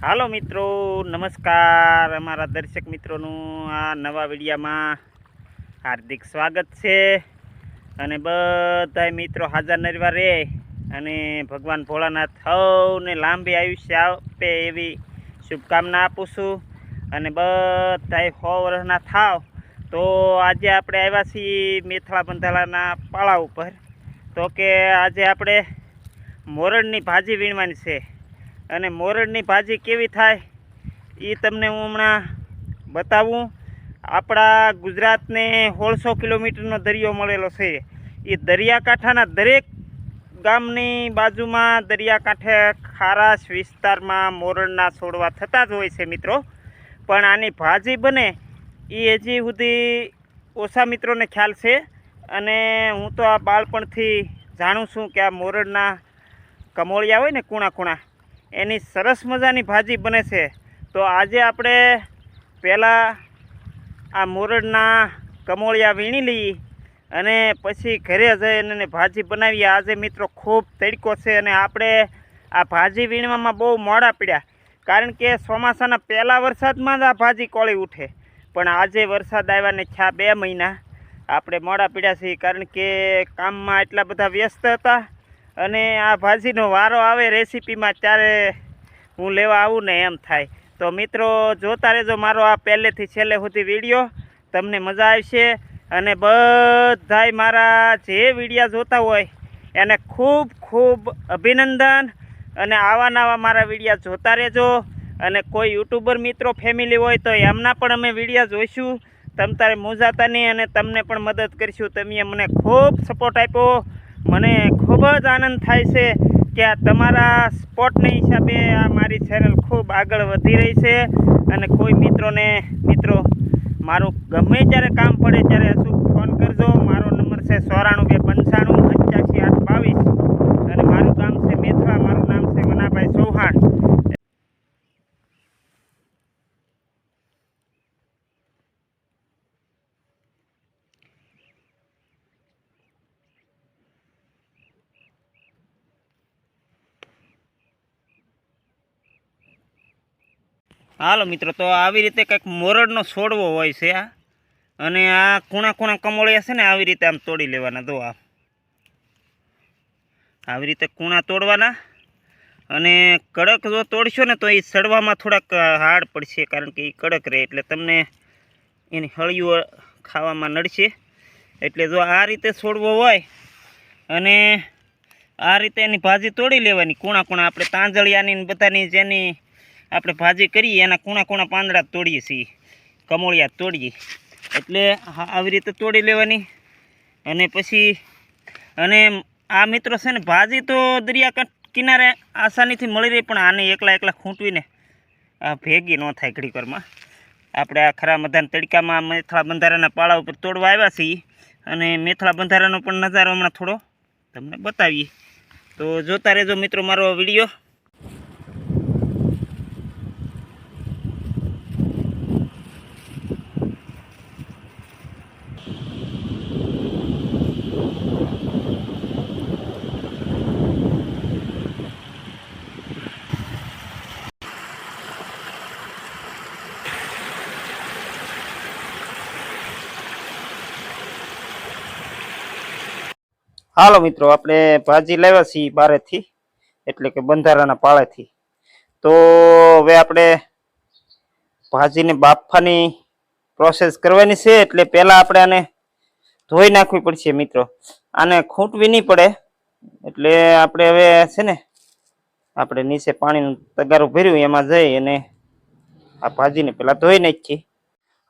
હાલો મિત્રો, નમસ્કાર અમારા દર્શક મિત્રોનું આ નવા વિડીયામાં હાર્દિક સ્વાગત છે. અને બધા મિત્રો હાજર નરવા રહે અને ભગવાન ભોળાનાથ સૌને લાંબી આયુષ્ય આપે એવી શુભકામના આપું છું. અને બધાય સો વર્ષના થાવ. તો આજે આપણે આવ્યા છીએ મેથળા બંધાલાના પાળા ઉપર. તો કે આજે આપણે મોરડની ભાજી વીણવાની છે. અને મોરડની ભાજી કેવી થાય એ તમને હું હમણાં બતાવું. આપણા ગુજરાતને સોળસો કિલોમીટરનો દરિયો મળેલો છે. એ દરિયાકાંઠાના દરેક ગામની બાજુમાં દરિયાકાંઠે ખારાશ વિસ્તારમાં મોરડના છોડવા થતા જ હોય છે મિત્રો. પણ આની ભાજી બને એ હજી સુધી ઓછા મિત્રોને ખ્યાલ છે. અને હું તો આ બાળપણથી જાણું છું કે આ મોરડના કમોળિયા હોય ને કૂણા કૂણા એની સરસ મજાની ભાજી બને છે. તો આજે આપણે પહેલાં આ મોરડના કમોળિયા વીણી લઈએ અને પછી ઘરે જઈને એને ભાજી બનાવીએ. આજે મિત્રો ખૂબ તડકો છે અને આપણે આ ભાજી વીણવામાં બહુ મોડા પડ્યા. કારણ કે ચોમાસાના પહેલાં વરસાદમાં જ આ ભાજી કોળી ઉઠે. પણ આજે વરસાદ આવ્યાને છા બે મહિના. આપણે મોડા પીડ્યા છીએ કારણ કે કામમાં એટલા બધા વ્યસ્ત હતા. અને આ ભાજીનો વારો આવે રેસીપીમાં ત્યારે હું લેવા આવું ને એમ થાય. તો મિત્રો, જોતા રહેજો મારો આ પહેલેથી છેલ્લે સુધી વીડિયો. તમને મજા આવશે અને બધાય મારા જે વિડીયા જોતા હોય એને ખૂબ ખૂબ અભિનંદન અને આવા નવા મારા વિડીયા જોતા રહેજો. અને કોઈ યુટ્યુબર મિત્રો ફેમિલી હોય તો એમના પણ અમે વિડીયા જોઈશું. તમ તારે મોજાતા નહીં અને તમને પણ મદદ કરીશું. તમે મને ખૂબ સપોર્ટ આપ્યો. મને ખૂબ જ આનંદ થાય છે કે આ તમારા સ્પોર્ટને હિસાબે આ મારી ચેનલ ખૂબ આગળ વધી રહી છે. અને કોઈ મિત્રોને, મિત્રો, મારું ગમે ત્યારે કામ પડે ત્યારે અચૂક ફોન કરજો. મારો નંબર છે ચોરાણું બે પંચાણું પંચ્યાસી આઠ બાવીસ અને મારું ગામ છે મેથરા મારું નામ છે મનાભાઈ ચૌહાણ હાલો મિત્રો, તો આવી રીતે કંઈક મોરડનો છોડવો હોય છે આ. અને આ ખૂણા ખૂણા કમળિયા છે ને, આવી રીતે આમ તોડી લેવાના, જો આવી રીતે કૂણા તોડવાના. અને કડક જો તોડશો ને, તો એ સડવામાં થોડાક હાર્ડ પડશે, કારણ કે એ કડક રહે. એટલે તમને એની હળિયું ખાવામાં નડશે. એટલે જો આ રીતે છોડવો હોય, અને આ રીતે એની ભાજી તોડી લેવાની. કૂણા કૂણા આપણે તાંજળિયાની બધાની જેની આપણે ભાજી કરીએ, એના કૂણા કૂણા પાંદડા તોડીએ છીએ. કમોળિયા તોડીએ. એટલે આવી રીતે તોડી લેવાની. અને પછી, અને આ મિત્રો છે ને, ભાજી તો દરિયાકાંઠ કિનારે આસાનીથી મળી રહી, પણ આને એકલા એકલા ખૂંટવીને આ ભેગી ન થાય ઘડીકરમાં આપણે આ ખરા મધાના તડકામાં મેથળા બંધારાના પાળા ઉપર તોડવા આવ્યા છીએ. અને મેથળા બંધારાનો પણ નજારો હમણાં થોડો તમને બતાવીએ. તો જોતા રહેજો મિત્રો મારો વીડિયો. હાલો મિત્રો, આપણે ભાજી લાવ્યા છીએ બારેથી, એટલે કે બંધારાના પાળેથી. તો હવે આપણે ભાજીને બાફવાની પ્રોસેસ કરવાની છે, એટલે પહેલાં આપણે આને ધોઈ નાખવી પડશે મિત્રો. આને ખૂંટવી નહીં પડે, એટલે આપણે હવે છે ને, આપણે નીચે પાણીનું તગારું ભર્યું, એમાં જઈ અને આ ભાજીને પેલા ધોઈ નાખીએ.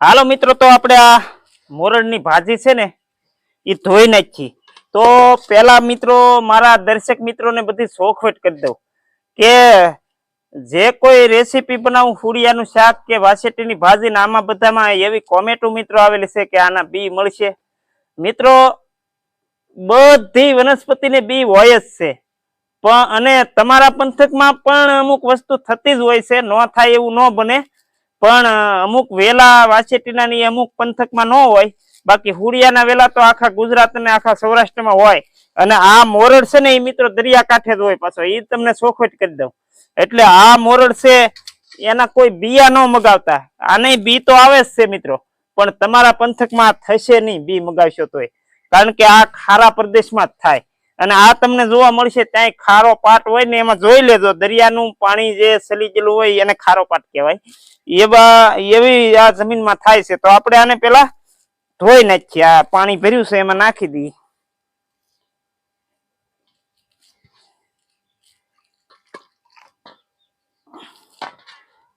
હાલો મિત્રો, તો આપણે આ મોરડની ભાજી છે ને એ ધોઈ નાખી તો પેલા મિત્રો, મારા દર્શક મિત્રોને બધી શોખવટ કરી દઉં કે જે કોઈ રેસીપી બનાવું ફૂડિયાનું શાક કે વાસેટીની ભાજી ને આમાં બધામાં એવી કોમેટો મિત્રો આવેલી છે કે આના બી મળશે. મિત્રો, બધી વનસ્પતિને બી હોય જ છે. પણ અને તમારા પંથકમાં પણ અમુક વસ્તુ થતી જ હોય છે, ન થાય એવું ન બને. પણ અમુક વેલા વાસેટીના ની અમુક પંથકમાં ન હોય બાકી હુડિયાના વેલા તો આખા ગુજરાત અને આખા સૌરાષ્ટ્રમાં હોય. અને આ મોરડ છે ને એ મિત્રો દરિયા કાંઠે જ હોય પાછો. એ તમને ચોખવટ કરી દઉં. એટલે આ મોરડ છે, એના કોઈ બિયા ન મગાવતા. આને બી તો આવે જ છે મિત્રો. પણ તમારા પંથકમાં થશે નહીં બી મગાવશો તોય. કારણ કે આ ખારા પ્રદેશમાં જ થાય. અને આ તમને જોવા મળશે ત્યાં ખારો પાટ હોય ને એમાં જોઈ લેજો. દરિયાનું પાણી જે સલી ગયેલું હોય એને ખારો પાટ કહેવાય. એવા, એવી આ જમીનમાં થાય છે. તો આપણે આને પેલા ધોઈ નાખીએ આ પાણી ભર્યું છે, એમાં નાખી દી.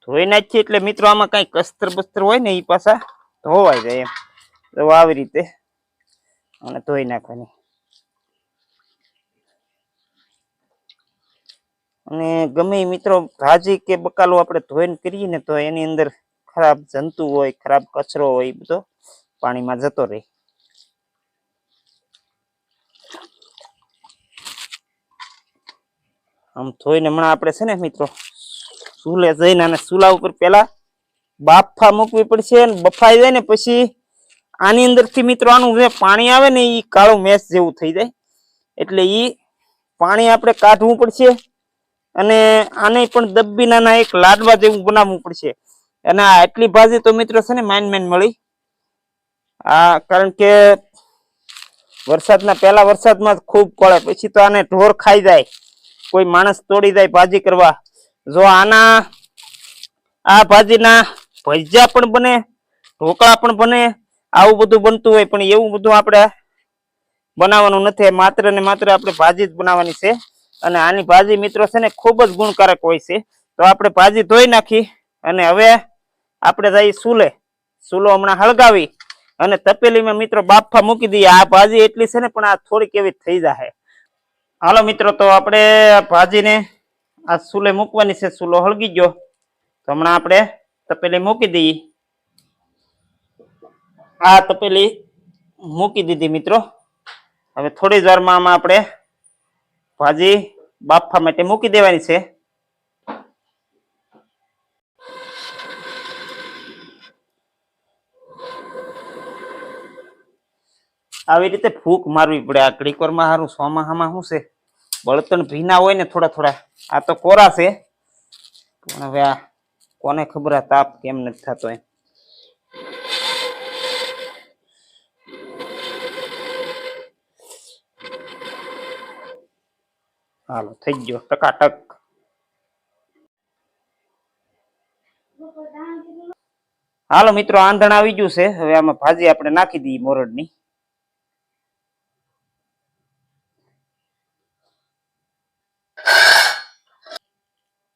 ધોઈ નાખીએ એટલે મિત્રો, આમાં કઈ કસ્તર બસ્તર હોય ને એ પાછા ધોવાઈ જાય એમ. તો આવી રીતે અને ધોઈ નાખવાની. અને ગમે મિત્રો ભાજી કે બકાલો આપણે ધોઈને કરીએ ને તો એની અંદર ખરાબ જંતુ હોય, ખરાબ કચરો હોય એ બધો પાણીમાં જતો રહે. આમ ધોઈને હમણાં આપણે છે ને મિત્રો, ચૂલે જઈને અને ચૂલા ઉપર પેલા બાફા મૂકવી પડશે અને બફાઈ જાય ને પછી આની અંદરથી મિત્રો આનું પાણી આવે ને એ કાળું મેસ જેવું થઈ જાય. એટલે એ પાણી આપણે કાઢવું પડશે અને આને પણ દબ્બી નાના એક લાડવા જેવું બનાવવું પડશે. અને આ આટલી ભાજી તો મિત્રો છે ને માઇન માઇન મળી. આ કારણ કે વરસાદના પહેલા વરસાદમાં ખૂબ પડે પછી તો આને ઢોર ખાઈ જાય. કોઈ માણસ તોડી જાય ભાજી કરવા. જો આના, આ ભાજીના ભજીયા પણ બને, ઢોકળા પણ બને, આવું બધું બનતું હોય, પણ એવું બધું આપણે બનાવવાનું નથી. માત્ર ને માત્ર આપણે ભાજી જ બનાવવાની છે. અને આની ભાજી મિત્રો છે ને ખૂબ જ ગુણકારક હોય છે. તો આપણે ભાજી ધોઈ નાખી અને હવે આપણે જઈ સૂલે સૂલો હમણાં હળગાવી. અને તપેલીમાં મિત્રો બાફા મૂકી દઈએ. આ ભાજી એટલી છે ને, પણ આ થોડીક એવી થઈ જાય હાલો મિત્રો, તો આપણે ભાજીને આ સૂલે મૂકવાની છે. સૂલો હળગી ગયો. તો હમણાં આપણે તપેલી મૂકી દઈએ. આ તપેલી મૂકી દીધી મિત્રો. હવે થોડી જ વારમાં આમાં આપણે ભાજી બાફા માટે મૂકી દેવાની છે. આવી રીતે ફૂંક મારવી પડે. આ ઘડીકવારમાં સારું સોમાહામાં શું છે? બળતણ ભીના હોય ને થોડા થોડા. આ તો કોરા છે. પણ હવે આ કોને ખબર, આ તાપ કેમ નથી થતો એમ. હાલો, થઈ ગયો. ટકાટક. હાલો મિત્રો, આંધણ આવી ગયું છે. હવે આમાં ભાજી આપણે નાખી દઈએ મોરડની.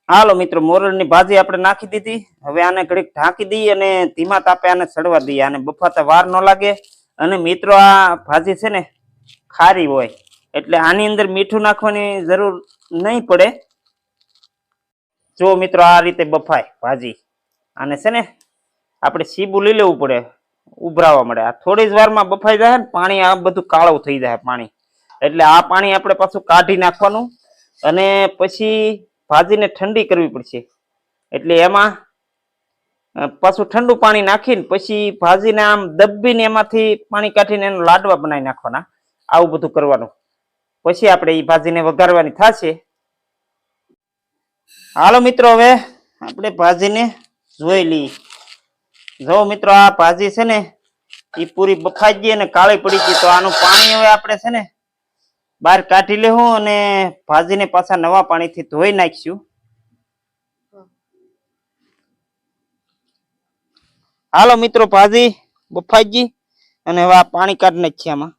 હાલો મિત્રો, મોરડની ભાજી આપણે નાખી દીધી. હવે આને ઘડીક ઢાંકી દઈએ અને ધીમા તાપે આને સડવા દઈએ. આને બફાતા વાર ન લાગે. અને મિત્રો, આ ભાજી છે ને ખારી હોય, એટલે આની અંદર મીઠું નાખવાની જરૂર નહીં પડે. જો મિત્રો, આ રીતે બફાય ભાજી. આને છે ને આપણે સીબું લઈ લેવું પડે, ઉભરાવા મળે. આ થોડી જ વારમાં બફાઈ જાય ને, પાણી આ બધું કાળું થઈ જાય પાણી. એટલે આ પાણી આપણે પાછું કાઢી નાખવાનું. અને પછી ભાજીને ઠંડી કરવી પડશે. એટલે એમાં પાછું ઠંડુ પાણી નાખીને પછી ભાજીને આમ દબીને એમાંથી પાણી કાઢીને એનો લાડવા બનાવી નાખવાના. આવું બધું કરવાનું. પછી આપણે એ ભાજીને વઘારવાની થશે. હાલો મિત્રો, હવે આપણે ભાજીને જોઈ લઈએ. જો મિત્રો, આ ભાજી છે ને એ પૂરી બફાઈ ગઈ અને કાળી પડી ગઈ, તો આનું પાણી હવે આપણે છે ને બહાર કાઢી લેવું અને ભાજીને પાછા નવા પાણીથી ધોઈ નાખીશું. હાલો મિત્રો ભાજી બફાઈજી અને હવે આ પાણી કાઢી નાખીએ આમાં.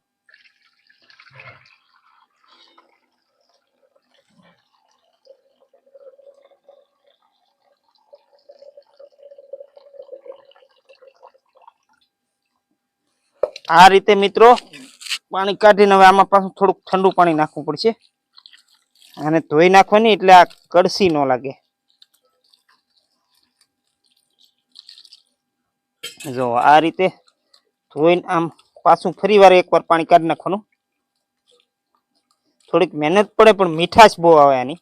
આ રીતે મિત્રો પાણી કાઢીને હવે આમાં પાછું થોડુંક ઠંડુ પાણી નાખવું પડશે. અને ધોઈ નાખવાની એટલે આ કડસી ન લાગે. જો, આ રીતે ધોઈને આમ પાછું ફરી વાર એકવાર પાણી કાઢી નાખવાનું. થોડીક મહેનત પડે, પણ મીઠાશ બહુ આવે આની.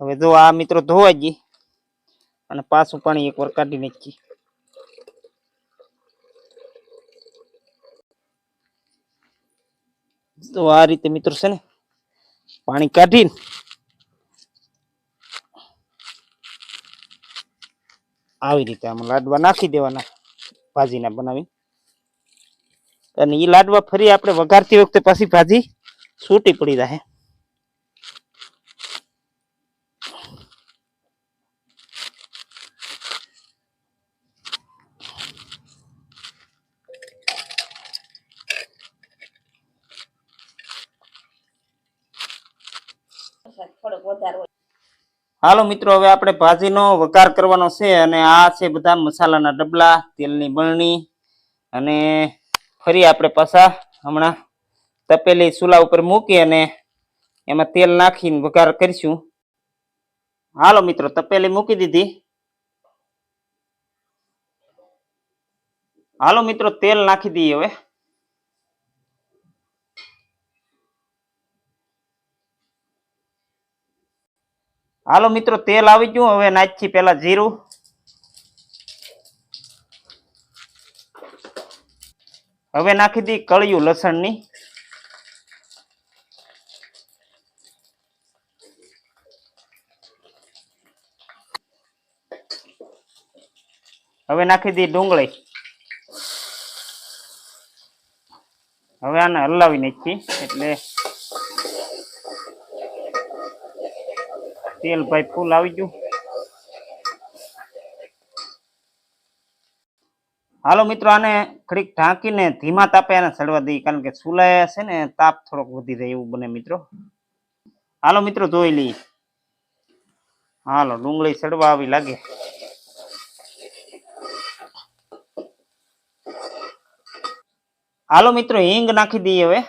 હવે જો આ મિત્રો ધોવાઈ ગઈ, અને પાછું પાણી એકવાર કાઢી નાખી તો આ રીતે મિત્રો છે ને, પાણી કાઢીને આવી રીતે આમાં લાડવા નાખી દેવાના, ભાજીના બનાવી અને એ લાડવા ફરી આપણે વઘારતી વખતે પાછી ભાજી છૂટી પડી જાય હાલો મિત્રો, હવે આપણે ભાજીનો વઘાર કરવાનો છે અને આ છે બધા મસાલાના ડબલા, તેલની બરણી અને ફરી આપણે પાછા હમણાં તપેલી ચૂલા ઉપર મૂકી અને એમાં તેલ નાખીને વઘાર કરીશું. હાલો મિત્રો, તપેલી મૂકી દીધી. હાલો મિત્રો, તેલ નાખી દઈએ હવે. હાલો મિત્રો, તેલ આવી ગયું. હવે નાચી પેલા જીરું. હવે નાખી દી કળિયું લસણની. હવે નાખી દી ડુંગળી. હવે આને હલાવી નાખી એટલે તેલ ભાઈ ફૂલ આવી ગયું. હાલો મિત્રો, આને ઘડીક ઢાંકીને ધીમા તાપે આને સડવા દઈએ, કારણ કે ચૂલાએ છે ને, તાપ થોડોક વધી જાય એવું બને મિત્રો. હાલો મિત્રો, જોઈ લઈએ. હાલો, ડુંગળી સડવા આવી લાગે. હાલો મિત્રો, હિંગ નાખી દઈએ હવે.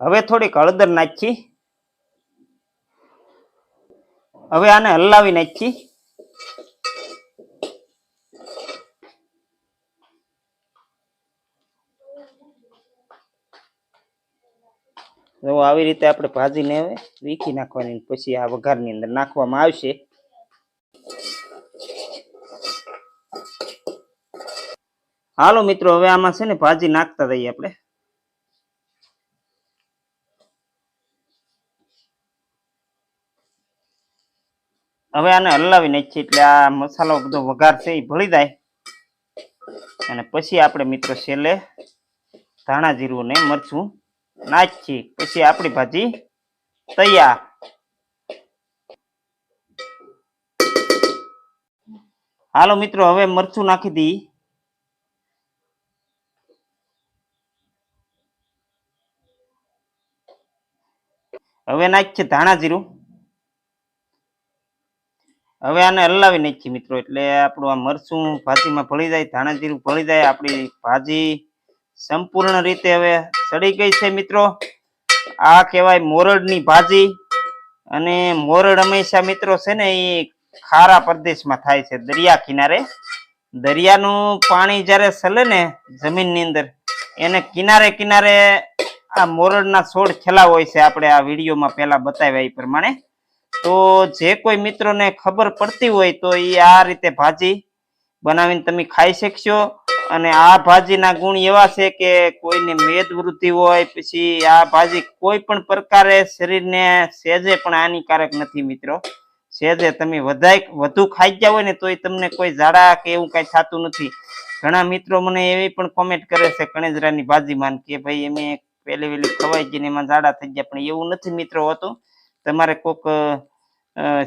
હવે થોડીક હળદર નાખી. હવે આને હલાવી નાખી. જો આવી રીતે આપણે ભાજીને હવે વીખી નાખવાની પછી આ વઘારની અંદર નાખવામાં આવશે. હાલો મિત્રો, હવે આમાં છે ને ભાજી નાખતા જઈએ આપણે. હવે આને હલાવી નાખીએ એટલે આ મસાલો બધો વઘાર છે એ ભળી જાય. અને પછી આપણે મિત્રો છેલ્લે ધાણા જીરું ને મરચું નાખીએ. પછી આપણી ભાજી તૈયાર. હાલો મિત્રો, હવે મરચું નાખી દી. હવે નાખીએ ધાણા જીરું. હવે આને હલાવી નાખીએ મિત્રો, એટલે આપણું આ મરચું ભાજીમાં ભળી જાય ધાણા જીરું ભળી જાય, આપણી ભાજી સંપૂર્ણ રીતે હવે સડી ગઈ છે મિત્રો. આ કહેવાય મોરડની ભાજી અને મોરડ હંમેશા મિત્રો છે ને એ ખારા પ્રદેશમાં થાય છે, દરિયા કિનારે. દરિયાનું પાણી જ્યારે સલે ને જમીનની અંદર, એને કિનારે કિનારે આ મોરડના છોડ ખેલા હોય છે, આપણે આ વિડીયોમાં પહેલા બતાવ્યા એ પ્રમાણે. તો જે કોઈ મિત્રોને ખબર પડતી હોય તો એ આ રીતે ભાજી બનાવીને તમે ખાઈ શકશો. અને આ ભાજીના ગુણ એવા છે કે કોઈને મેદ વૃદ્ધિ હોય, પછી આ ભાજી કોઈ પણ પ્રકારે શરીરને સેજે પણ હાનિકારક નથી મિત્રો. સેજે તમે વધારે વધુ ખાઈ ગયા હોય ને તોય તમને કોઈ ઝાડા કે એવું કઈ થતું નથી. ઘણા મિત્રો મને એવી પણ કોમેન્ટ કરે છે કણેજરાની ભાજીમાં કે ભાઈ અમે પહેલી વેલી ખવાઈ ગઈ ને એમાં ઝાડા થઈ ગયા, પણ એવું નથી મિત્રો હોતું. તમારે કોક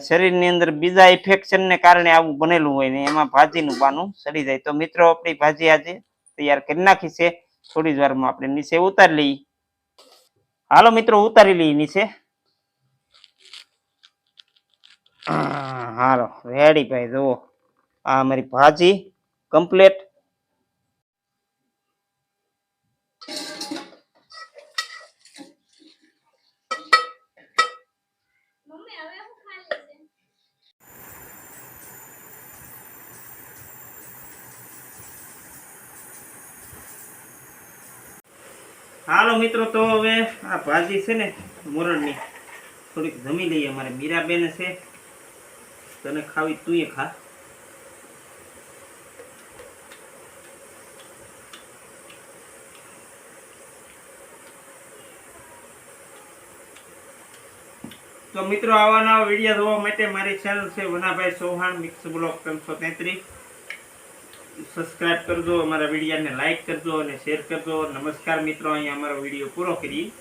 શરીરની અંદર બીજા ઇન્ફેક્શન ને કારણે આવું બનેલું હોય ને, એમાં ભાજીનું પાનું સડી જાય. તો મિત્રો, આપણી ભાજી આજે તૈયાર કરી નાખી છે. થોડી જ વારમાં આપણે નીચે ઉતારી લઈએ. હાલો મિત્રો, ઉતારી લઈએ નીચે. હાલો રેડી ભાઈ, જુઓ. આ અમારી ભાજી કમ્પ્લીટ ભાજી છે ને, મોરણની, થોડીક જમી લઈએ. અમારે મીરાબેન છે. તને ખાવી, તું ખા. તો મિત્રો, આવા વીડિયો જોવા માટે મારી ચેનલ છે વનાભાઈ ચૌહાણ મિક્સ બ્લોક ત્રણસો તેત્રીસ. સબસ્ક્રાઈબ કરજો, અમારા વિડીયાને લાઈક કરજો અને શેર કરજો. નમસ્કાર મિત્રો, અહીંયા અમારો વીડિયો પૂરો કરી